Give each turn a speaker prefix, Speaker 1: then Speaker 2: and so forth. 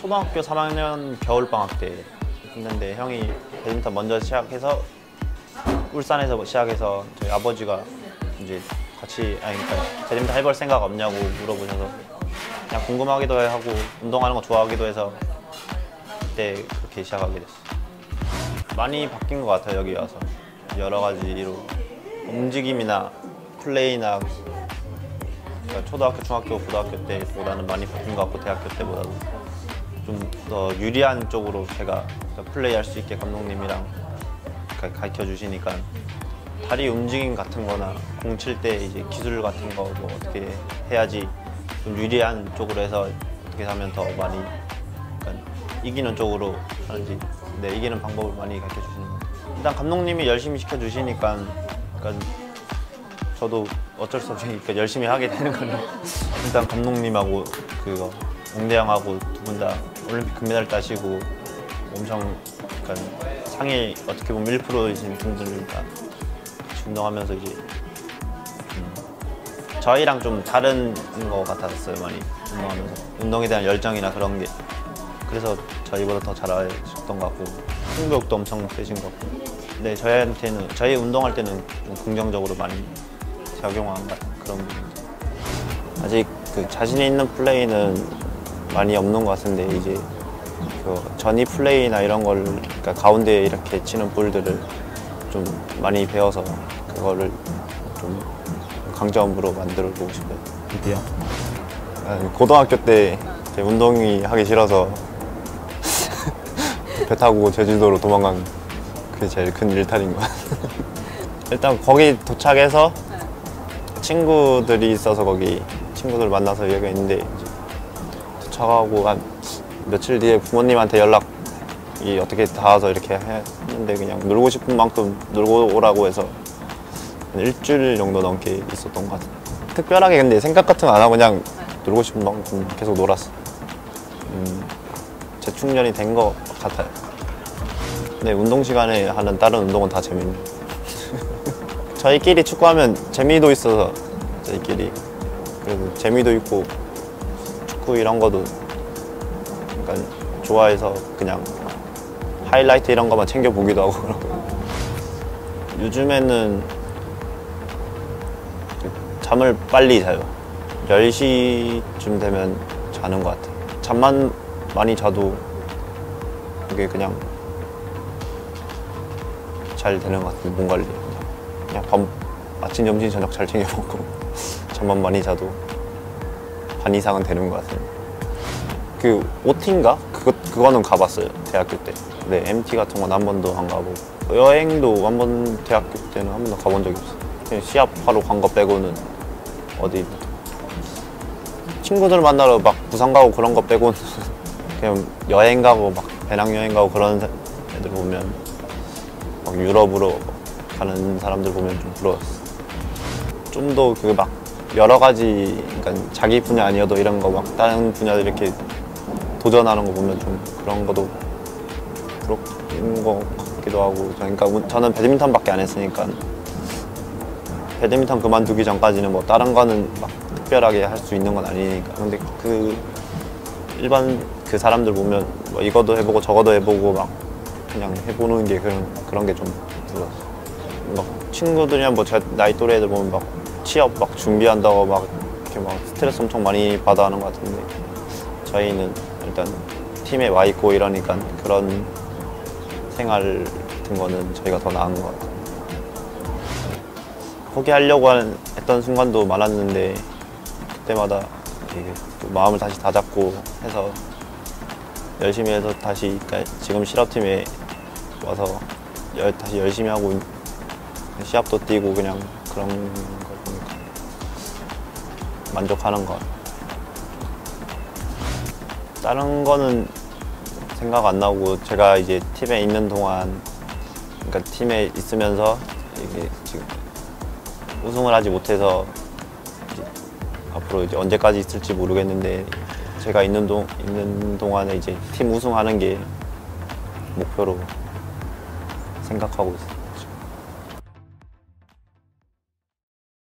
Speaker 1: 초등학교 3학년 겨울방학 때 했는데 형이 배드민턴 먼저 시작해서 울산에서 시작해서 저희 아버지가 이제 같이 아니 그러니까 배드민턴 해볼 생각 없냐고 물어보셔서 그냥 궁금하기도 하고 운동하는 거 좋아하기도 해서 그때 그렇게 시작하게 됐어요. 많이 바뀐 것 같아요 여기 와서 여러 가지로 움직임이나 플레이나 그러니까 초등학교, 중학교, 고등학교 때보다는 많이 바뀐 것 같고 대학교 때보다도 좀 더 유리한 쪽으로 제가 플레이할 수 있게 감독님이랑 가- 가르쳐 주시니까 다리 움직임 같은 거나 공 칠 때 이제 기술 같은 거 뭐 어떻게 해야지 좀 유리한 쪽으로 해서 어떻게 하면 더 많이 이기는 쪽으로 하는지 네, 이기는 방법을 많이 가르쳐 주시는 것 같아요. 일단 감독님이 열심히 시켜 주시니까 약간 저도 어쩔 수 없이 그러니까 열심히 하게 되는 거는 일단 감독님하고 그거 옹대 형하고 두 분 다 올림픽 금메달 따시고 엄청 약간 상위 어떻게 보면 1%이신 분들이니까 같이 운동하면서 이제 음, 저희랑 좀 다른 것 같았어요 많이. 운동하면서. 운동에 대한 열정이나 그런 게. 그래서 저희보다 더 잘하셨던 것 같고 승부욕도 엄청 세신 것 같고. 근데 저희한테는 저희 운동할 때는 좀 긍정적으로 많이 작용한 것 같은 그런 부분이죠. 아직 그 자신 있는 플레이는 많이 없는 것 같은데 이제 그 전위 플레이나 이런 걸 그러니까 가운데 이렇게 치는 볼들을 좀 많이 배워서 그거를 좀 강점으로 만들어 보고 싶어요.
Speaker 2: 드디어 고등학교 때 운동이 하기 싫어서 배 타고 제주도로 도망간 그게 제일 큰 일탈인 것 같아요. 일단 거기 도착해서 친구들이 있어서 거기 친구들 만나서 있는데 이제 도착하고 한 며칠 뒤에 부모님한테 연락이 어떻게 닿아서 이렇게 했는데 그냥 놀고 싶은 만큼 놀고 오라고 해서 한 일주일 정도 넘게 있었던 것 같아요. 특별하게 근데 생각 같은 거 안 하고 그냥 놀고 싶은 만큼 계속 놀았어. 음, 재충전이 된 것 같아요. 근데 운동 시간에 하는 다른 운동은 다 재밌네. 저희끼리 축구하면 재미도 있어서 저희끼리 그래도 재미도 있고 축구 이런 거도 약간 좋아해서 그냥 하이라이트 이런 거만 챙겨 보기도 하고 그러고 요즘에는 잠을 빨리 자요. 10시쯤 되면 자는 것 같아요. 잠만 많이 자도 이게 그냥 잘 되는 것 같아요. 몸 관리. 그냥 밥, 아침, 점심, 저녁 잘 챙겨 먹고 잠만 많이 자도 반 이상은 되는 것 같아요. 그 OT인가? 그거, 그거는 가봤어요. 대학교 때. 네, MT 같은 건 한 번도 안 가고 여행도 한 번 대학교 때는 한 번도 가본 적이 없어요. 그냥 시합하러 간 거 빼고는 어디 친구들 만나러 막 부산 가고 그런 거 빼고는 그냥 여행 가고 막 배낭여행 가고 그런 애들 보면 막 유럽으로 가는 사람들 보면 좀 부러웠어. 좀더 그막 여러 가지 그러니까 자기 분야 아니어도 이런 거 막 다른 분야들 이렇게 도전하는 거 보면 좀 그런 것도 부럽는 것 같기도 하고 그러니까 저는 배드민턴밖에 안 했으니까 배드민턴 그만두기 전까지는 뭐 다른 거는 막 특별하게 할 수 있는 건 아니니까 근데 그 일반 그 사람들 보면 뭐 이거도 해보고 저거도 해보고 막 그냥 해보는 게 그런 그런 게 좀 들었어. 막 친구들이랑 뭐 제 나이 또래 애들 보면 막 취업 막 준비한다고 막 이렇게 막 스트레스 엄청 많이 받아 하는 것 같은데 저희는 일단 팀에 와 있고 이러니까 그런 생활 같은 거는 저희가 더 나은 것 같아요. 포기하려고 한- 했던 순간도 많았는데 그때마다 마음을 다시 다잡고 해서 열심히 해서 다시 그러니까 지금 실업팀에 와서 열- 다시 열심히 하고 있- 시합도 뛰고 그냥 그런 만족하는 것. 다른 거는 생각 안 나고 제가 이제 팀에 있는 동안 그러니까 팀에 있으면서 이게 지금 우승을 하지 못해서 이제 앞으로 이제 언제까지 있을지 모르겠는데 제가 있는 동 있는 동안에 이제 팀 우승하는 게 목표로 생각하고 있어요.